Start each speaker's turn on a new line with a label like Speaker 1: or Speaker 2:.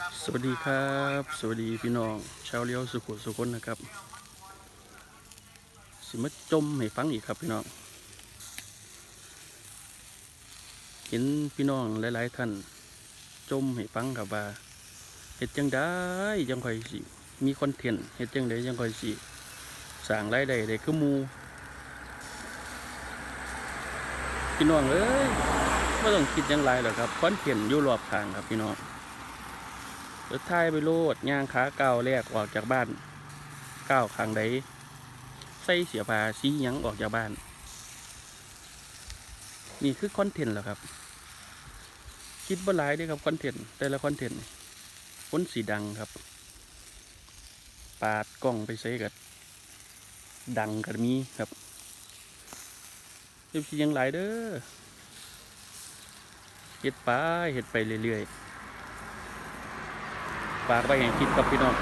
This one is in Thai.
Speaker 1: สวัสดีครับ สวัสดีพี่น้อง ชาวเลี้ยวสุขุสุคนนะครับ สิมาจมให้ฟังอีกครับพี่น้อง เห็นพี่น้องหลาย ๆ ท่านจมให้ฟังครับว่าเฮ็ดจังได้จังค่อยสิ มีคอนเทนต์เฮ็ดจังได้จังค่อยสิสร้างรายได้ได้คือมูพี่น้องเอ้ยไม่ต้องคิดยังไรหรอกครับคอนเทนต์อยู่รอบข้างครับพี่น้อง รถท้ายไปโลดย่างขาเก่าแรกออกจากบ้านเก้าวข้งใดใส่เสียผ้าสียังออกจากบ้าน นี่คือคอนเทนต์เหรอครับ คิดบ่หลายเด้อครับคอนเทนต์แต่ละคอนเทนต์คนสีดังครับ ปาดกล้องไปใส่กับดังกันมีครับเรียบยังหลายเด้อเฮ็ดไปเฮ็ดไปเรื่อยๆ ฝากไว้ให้คิดกับพี่น้อง